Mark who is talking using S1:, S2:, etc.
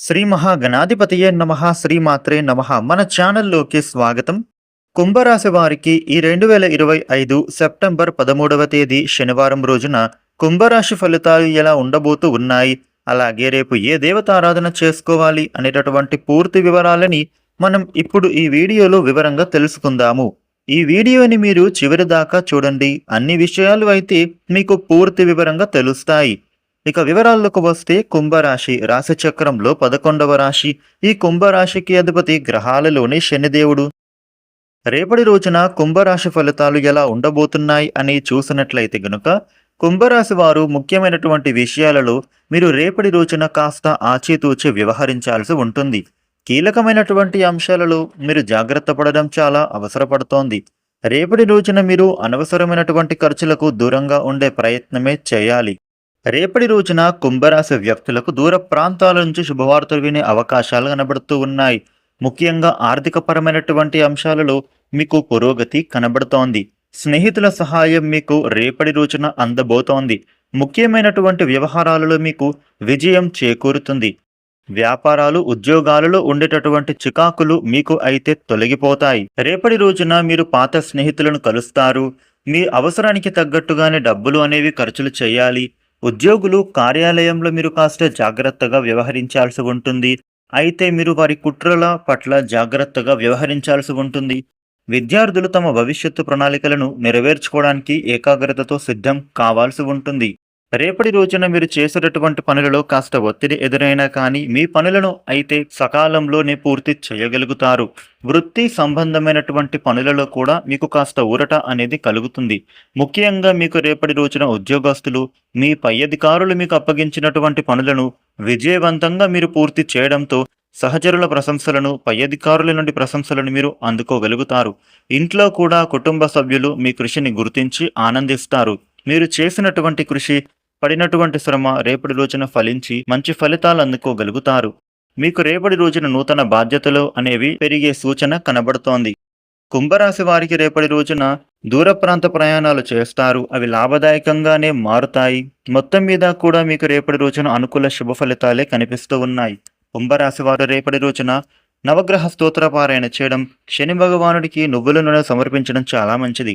S1: శ్రీ మహాగణాధిపతియే నమ శ్రీమాత్రే నమ. మన ఛానల్లోకి స్వాగతం. కుంభరాశి వారికి ఈ రెండు వేల ఇరవై ఐదు సెప్టెంబర్ పదమూడవ తేదీ శనివారం రోజున కుంభరాశి ఫలితాలు ఎలా ఉండబోతూ ఉన్నాయి? అలాగే రేపు ఏ దేవతారాధన చేసుకోవాలి అనేటటువంటి పూర్తి వివరాలని మనం ఇప్పుడు ఈ వీడియోలో వివరంగా తెలుసుకుందాము. ఈ వీడియోని మీరు చివరి దాకా చూడండి. అన్ని విషయాలు అయితే మీకు పూర్తి వివరంగా తెలుస్తాయి. ఇక వివరాల్లోకి వస్తే కుంభరాశి రాశిచక్రంలో పదకొండవ రాశి. ఈ కుంభరాశికి అధిపతి గ్రహాలలోని శనిదేవుడు. రేపటి రోజున కుంభరాశి ఫలితాలు ఎలా ఉండబోతున్నాయి అని చూసినట్లయితే గనుక కుంభరాశి వారు ముఖ్యమైనటువంటి విషయాలలో మీరు రేపటి రోజున కాస్త ఆచితూచి వ్యవహరించాల్సి ఉంటుంది. కీలకమైనటువంటి అంశాలలో మీరు జాగ్రత్త పడడం చాలా అవసరపడుతోంది. రేపటి రోజున మీరు అనవసరమైనటువంటి ఖర్చులకు దూరంగా ఉండే ప్రయత్నమే చేయాలి. రేపటి రోజున కుంభరాశి వ్యక్తులకు దూర ప్రాంతాల నుంచి శుభవార్తలు వినే అవకాశాలు కనబడుతూ ఉన్నాయి. ముఖ్యంగా ఆర్థికపరమైనటువంటి అంశాలలో మీకు పురోగతి కనబడుతోంది. స్నేహితుల సహాయం మీకు రేపటి రోజున అందబోతోంది. ముఖ్యమైనటువంటి వ్యవహారాలలో మీకు విజయం చేకూరుతుంది. వ్యాపారాలు ఉద్యోగాలలో ఉండేటటువంటి చికాకులు మీకు అయితే తొలగిపోతాయి. రేపటి రోజున మీరు పాత స్నేహితులను కలుస్తారు. మీ అవసరానికి తగ్గట్టుగానే డబ్బులు అనేవి ఖర్చులు చేయాలి. ఉద్యోగులు కార్యాలయంలో మీరు కాస్త జాగ్రత్తగా వ్యవహరించాల్సి ఉంటుంది. అయితే మీరు వారి కుట్రల పట్ల జాగ్రత్తగా వ్యవహరించాల్సి ఉంటుంది. విద్యార్థులు తమ భవిష్యత్తు ప్రణాళికలను నెరవేర్చుకోవడానికి ఏకాగ్రతతో సిద్ధం కావాల్సి ఉంటుంది. రేపటి రోజున మీరు చేసేటటువంటి పనులలో కాస్త ఒత్తిడి ఎదురైనా కానీ మీ పనులను అయితే సకాలంలోనే పూర్తి చేయగలుగుతారు. వృత్తి సంబంధమైనటువంటి పనులలో కూడా మీకు కాస్త ఊరట అనేది కలుగుతుంది. ముఖ్యంగా మీకు రేపటి రోజున ఉద్యోగస్తులు మీ పై అధికారులు మీకు అప్పగించినటువంటి పనులను విజయవంతంగా మీరు పూర్తి చేయడంతో సహచరుల ప్రశంసలను పై అధికారుల నుండి ప్రశంసలను మీరు అందుకోగలుగుతారు. ఇంట్లో కూడా కుటుంబ సభ్యులు మీ కృషిని గుర్తించి ఆనందిస్తారు. మీరు చేసినటువంటి కృషి పడినటువంటి శ్రమ రేపటి రోజున ఫలించి మంచి ఫలితాలు అందుకోగలుగుతారు. మీకు రేపటి రోజున నూతన బాధ్యతలు అనేవి పెరిగే సూచన కనబడుతోంది. కుంభరాశి వారికి రేపటి రోజున దూర ప్రాంత ప్రయాణాలు చేస్తారు. అవి లాభదాయకంగానే మారుతాయి. మొత్తం మీద కూడా మీకు రేపటి రోజున అనుకూల శుభ ఫలితాలే కనిపిస్తూ ఉన్నాయి. కుంభరాశి వారు రేపటి రోజున నవగ్రహ స్తోత్రపారాయణ చేయడం శని భగవానుడికి నువ్వుల నూనె సమర్పించడం చాలా మంచిది.